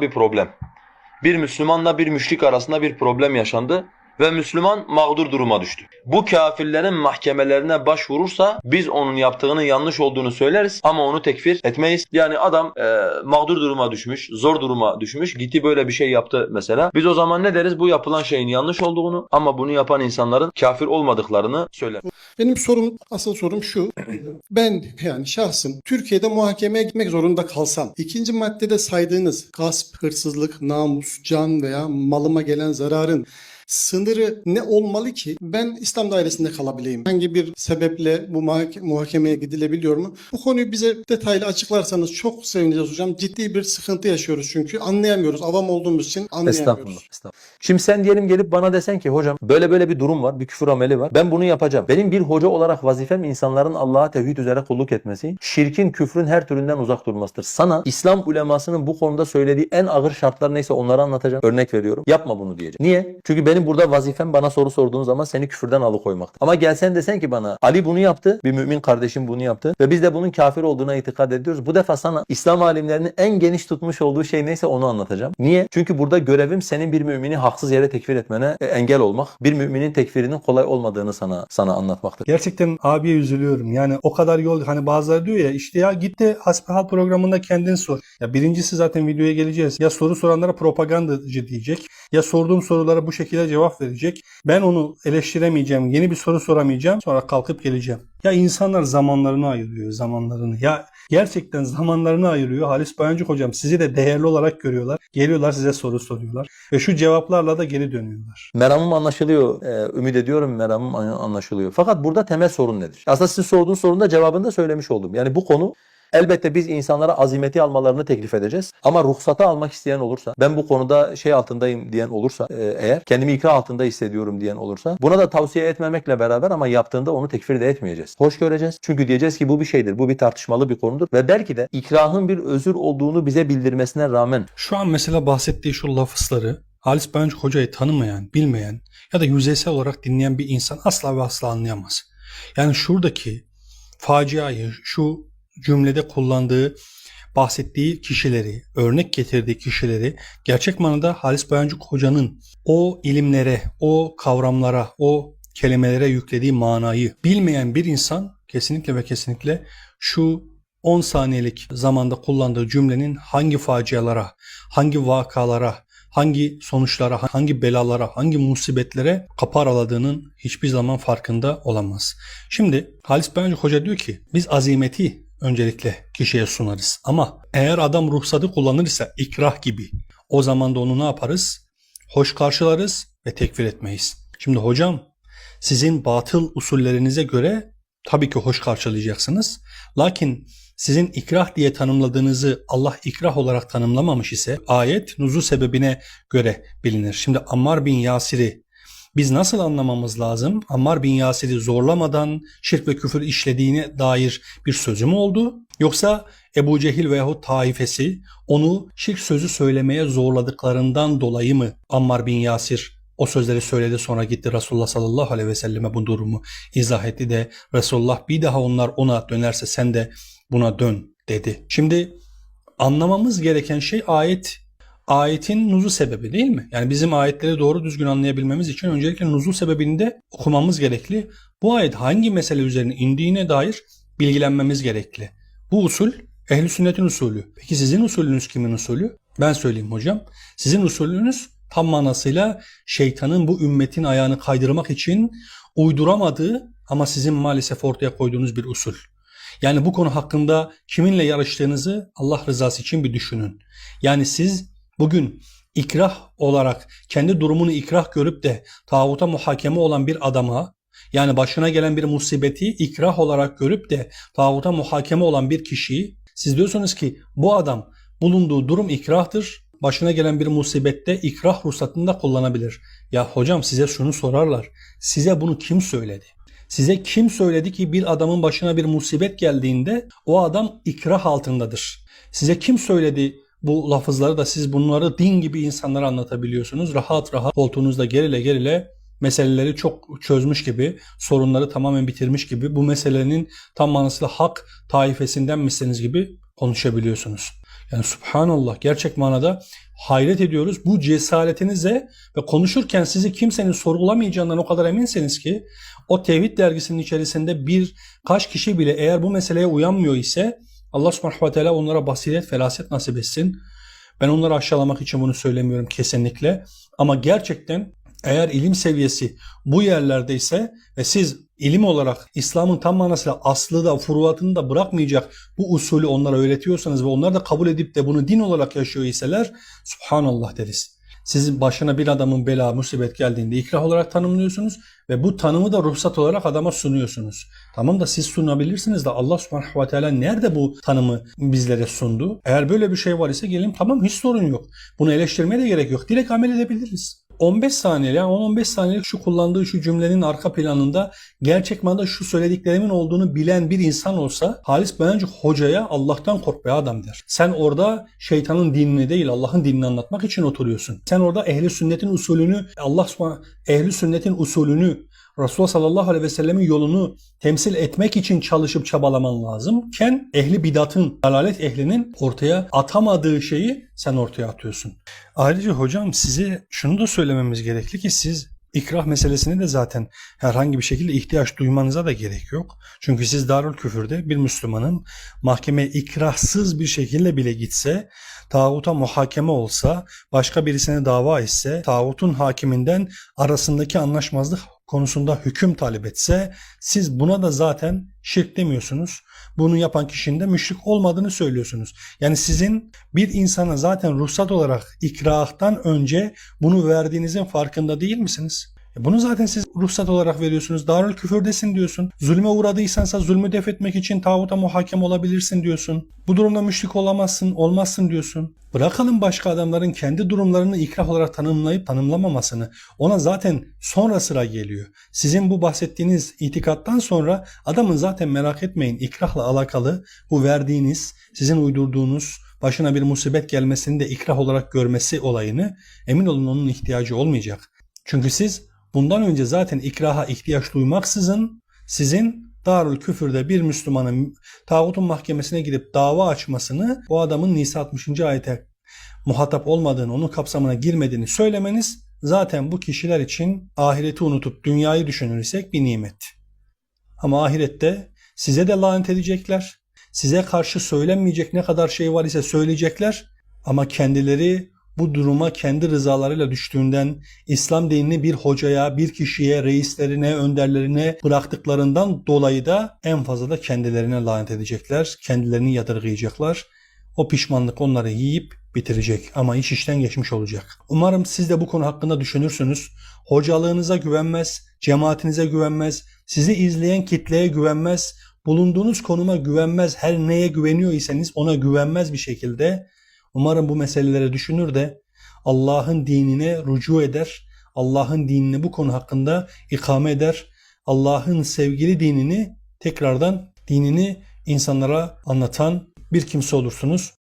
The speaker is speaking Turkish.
bir problem. Bir Müslümanla bir müşrik arasında bir problem yaşandı ve Müslüman mağdur duruma düştü. Bu kafirlerin mahkemelerine başvurursa biz onun yaptığının yanlış olduğunu söyleriz ama onu tekfir etmeyiz. Yani adam e, mağdur duruma düşmüş, zor duruma düşmüş, gitti böyle bir şey yaptı mesela. Biz o zaman ne deriz? Bu yapılan şeyin yanlış olduğunu ama bunu yapan insanların kafir olmadıklarını söyler. Benim sorum, asıl sorum şu. Ben yani şahsım Türkiye'de muhakemeye gitmek zorunda kalsam, ikinci maddede saydığınız gasp, hırsızlık, namus, can veya malıma gelen zararın sınırı ne olmalı ki ben İslam dairesinde kalabileyim? Hangi bir sebeple bu muhake- muhakemeye gidilebiliyor mu? Bu konuyu bize detaylı açıklarsanız çok sevineceğiz hocam. Ciddi bir sıkıntı yaşıyoruz çünkü anlayamıyoruz. Avam olduğumuz için anlayamıyoruz. Estağfurullah. Estağfurullah. Şimdi sen diyelim gelip bana desen ki hocam böyle böyle bir durum var, bir küfür ameli var. Ben bunu yapacağım. Benim bir hoca olarak vazifem insanların Allah'a tevhid üzere kulluk etmesi, şirkin, küfrün her türünden uzak durmasıdır. Sana İslam ulemasının bu konuda söylediği en ağır şartlar neyse onları anlatacağım. Örnek veriyorum. Yapma bunu diyeceğim. Niye? Çünkü benim burada vazifem bana soru sorduğun zaman seni küfürden alıkoymaktır. Ama gelsen desen ki bana Ali bunu yaptı, bir mümin kardeşim bunu yaptı ve biz de bunun kafir olduğuna itikad ediyoruz. Bu defa sana İslam alimlerinin en geniş tutmuş olduğu şey neyse onu anlatacağım. Niye? Çünkü burada görevim senin bir mümini haksız yere tekfir etmene e, engel olmak. Bir müminin tekfirinin kolay olmadığını sana sana anlatmaktır. Gerçekten abiye üzülüyorum. Yani o kadar yol hani bazıları diyor ya işte ya git de hasbihal programında kendin sor. Ya birincisi zaten videoya geleceğiz. Ya soru soranlara propagandacı diyecek. Ya sorduğum sorulara bu şekilde cevap verecek. Ben onu eleştiremeyeceğim. Yeni bir soru soramayacağım. Sonra kalkıp geleceğim. Ya insanlar zamanlarını ayırıyor zamanlarını. Ya gerçekten zamanlarını ayırıyor. Halis Bayancık hocam sizi de değerli olarak görüyorlar. Geliyorlar size soru soruyorlar. Ve şu cevaplarla da geri dönüyorlar. Meramım anlaşılıyor. Ee, ümit ediyorum meramım an- anlaşılıyor. Fakat burada temel sorun nedir? Aslında sizin sorduğunuz sorunun da cevabını da söylemiş oldum. Yani bu konu Elbette biz insanlara azimeti almalarını teklif edeceğiz. Ama ruhsatı almak isteyen olursa, ben bu konuda şey altındayım diyen olursa e, eğer, kendimi ikra altında hissediyorum diyen olursa, buna da tavsiye etmemekle beraber ama yaptığında onu tekfir de etmeyeceğiz. Hoş göreceğiz. Çünkü diyeceğiz ki bu bir şeydir, bu bir tartışmalı bir konudur ve belki de ikrahın bir özür olduğunu bize bildirmesine rağmen Şu an mesela bahsettiği şu lafızları Halis Bayancı Hoca'yı tanımayan, bilmeyen ya da yüzeysel olarak dinleyen bir insan asla ve asla anlayamaz. Yani şuradaki faciayı, şu cümlede kullandığı, bahsettiği kişileri, örnek getirdiği kişileri gerçek manada Halis Bayancı Hoca'nın o ilimlere, o kavramlara, o kelimelere yüklediği manayı bilmeyen bir insan kesinlikle ve kesinlikle şu 10 saniyelik zamanda kullandığı cümlenin hangi facialara, hangi vakalara, hangi sonuçlara, hangi belalara, hangi musibetlere kapı araladığının hiçbir zaman farkında olamaz. Şimdi Halis Bayancı Hoca diyor ki biz azimeti öncelikle kişiye sunarız. Ama eğer adam ruhsatı kullanırsa ikrah gibi o zaman da onu ne yaparız? Hoş karşılarız ve tekfir etmeyiz. Şimdi hocam sizin batıl usullerinize göre tabii ki hoş karşılayacaksınız. Lakin sizin ikrah diye tanımladığınızı Allah ikrah olarak tanımlamamış ise ayet nuzul sebebine göre bilinir. Şimdi Ammar bin Yasir'i biz nasıl anlamamız lazım? Ammar bin Yasir'i zorlamadan şirk ve küfür işlediğine dair bir sözü mü oldu? Yoksa Ebu Cehil veyahut taifesi onu şirk sözü söylemeye zorladıklarından dolayı mı Ammar bin Yasir o sözleri söyledi sonra gitti Resulullah sallallahu aleyhi ve selleme bu durumu izah etti de Resulullah bir daha onlar ona dönerse sen de buna dön dedi. Şimdi anlamamız gereken şey ayet ayetin nuzul sebebi değil mi? Yani bizim ayetleri doğru düzgün anlayabilmemiz için öncelikle nuzul sebebini de okumamız gerekli. Bu ayet hangi mesele üzerine indiğine dair bilgilenmemiz gerekli. Bu usul ehli sünnetin usulü. Peki sizin usulünüz kimin usulü? Ben söyleyeyim hocam. Sizin usulünüz tam manasıyla şeytanın bu ümmetin ayağını kaydırmak için uyduramadığı ama sizin maalesef ortaya koyduğunuz bir usul. Yani bu konu hakkında kiminle yarıştığınızı Allah rızası için bir düşünün. Yani siz bugün ikrah olarak kendi durumunu ikrah görüp de tağuta muhakeme olan bir adama yani başına gelen bir musibeti ikrah olarak görüp de tağuta muhakeme olan bir kişiyi siz diyorsunuz ki bu adam bulunduğu durum ikrahtır. Başına gelen bir musibette ikrah ruhsatını da kullanabilir. Ya hocam size şunu sorarlar. Size bunu kim söyledi? Size kim söyledi ki bir adamın başına bir musibet geldiğinde o adam ikrah altındadır? Size kim söyledi bu lafızları da siz bunları din gibi insanlara anlatabiliyorsunuz. Rahat rahat koltuğunuzda gerile gerile meseleleri çok çözmüş gibi, sorunları tamamen bitirmiş gibi, bu meselenin tam manasıyla hak taifesinden misiniz gibi konuşabiliyorsunuz. Yani subhanallah gerçek manada hayret ediyoruz. Bu cesaretinize ve konuşurken sizi kimsenin sorgulamayacağından o kadar eminseniz ki o tevhid dergisinin içerisinde bir kaç kişi bile eğer bu meseleye uyanmıyor ise Allah subhanahu ve teala onlara basiret, felaset nasip etsin. Ben onları aşağılamak için bunu söylemiyorum kesinlikle. Ama gerçekten eğer ilim seviyesi bu yerlerdeyse ve siz ilim olarak İslam'ın tam manasıyla aslı da furuatını da bırakmayacak bu usulü onlara öğretiyorsanız ve onlar da kabul edip de bunu din olarak yaşıyor iseler subhanallah deriz. Sizin başına bir adamın bela, musibet geldiğinde ikrah olarak tanımlıyorsunuz ve bu tanımı da ruhsat olarak adama sunuyorsunuz. Tamam da siz sunabilirsiniz de Allah subhanahu ve teala nerede bu tanımı bizlere sundu? Eğer böyle bir şey var ise gelin tamam hiç sorun yok. Bunu eleştirmeye de gerek yok. Direkt amel edebiliriz. 15 saniye yani 10-15 saniyelik şu kullandığı şu cümlenin arka planında gerçek manada şu söylediklerimin olduğunu bilen bir insan olsa Halis Beyancı hocaya Allah'tan kork be adam der. Sen orada şeytanın dinini değil Allah'ın dinini anlatmak için oturuyorsun. Sen orada ehli sünnetin usulünü Allah ehli sünnetin usulünü Resulullah sallallahu aleyhi ve sellemin yolunu temsil etmek için çalışıp çabalaman lazımken ehli bidatın, dalalet ehlinin ortaya atamadığı şeyi sen ortaya atıyorsun. Ayrıca hocam size şunu da söylememiz gerekli ki siz ikrah meselesine de zaten herhangi bir şekilde ihtiyaç duymanıza da gerek yok. Çünkü siz Darül Küfür'de bir Müslümanın mahkemeye ikrahsız bir şekilde bile gitse, tağuta muhakeme olsa, başka birisine dava etse, tağutun hakiminden arasındaki anlaşmazlık konusunda hüküm talep etse siz buna da zaten şirk demiyorsunuz. Bunu yapan kişinin de müşrik olmadığını söylüyorsunuz. Yani sizin bir insana zaten ruhsat olarak ikrahtan önce bunu verdiğinizin farkında değil misiniz? E Bunu zaten siz ruhsat olarak veriyorsunuz. Darül küfürdesin diyorsun. Zulme uğradıysansa zulmü def etmek için tağuta muhakem olabilirsin diyorsun. Bu durumda müşrik olamazsın, olmazsın diyorsun. Bırakalım başka adamların kendi durumlarını ikrah olarak tanımlayıp tanımlamamasını. Ona zaten sonra sıra geliyor. Sizin bu bahsettiğiniz itikattan sonra adamın zaten merak etmeyin ikrahla alakalı bu verdiğiniz, sizin uydurduğunuz başına bir musibet gelmesini de ikrah olarak görmesi olayını emin olun onun ihtiyacı olmayacak. Çünkü siz bundan önce zaten ikraha ihtiyaç duymaksızın sizin Darül Küfür'de bir Müslümanın tağutun mahkemesine gidip dava açmasını o adamın Nisa 60. ayete muhatap olmadığını, onun kapsamına girmediğini söylemeniz zaten bu kişiler için ahireti unutup dünyayı düşünürsek bir nimet. Ama ahirette size de lanet edecekler. Size karşı söylenmeyecek ne kadar şey var ise söyleyecekler. Ama kendileri bu duruma kendi rızalarıyla düştüğünden İslam dinini bir hocaya, bir kişiye, reislerine, önderlerine bıraktıklarından dolayı da en fazla da kendilerine lanet edecekler. Kendilerini yadırgayacaklar. O pişmanlık onları yiyip bitirecek ama iş işten geçmiş olacak. Umarım siz de bu konu hakkında düşünürsünüz. Hocalığınıza güvenmez, cemaatinize güvenmez, sizi izleyen kitleye güvenmez, bulunduğunuz konuma güvenmez, her neye güveniyor iseniz ona güvenmez bir şekilde umarım bu meselelere düşünür de Allah'ın dinine rücu eder, Allah'ın dinini bu konu hakkında ikame eder, Allah'ın sevgili dinini tekrardan dinini insanlara anlatan bir kimse olursunuz.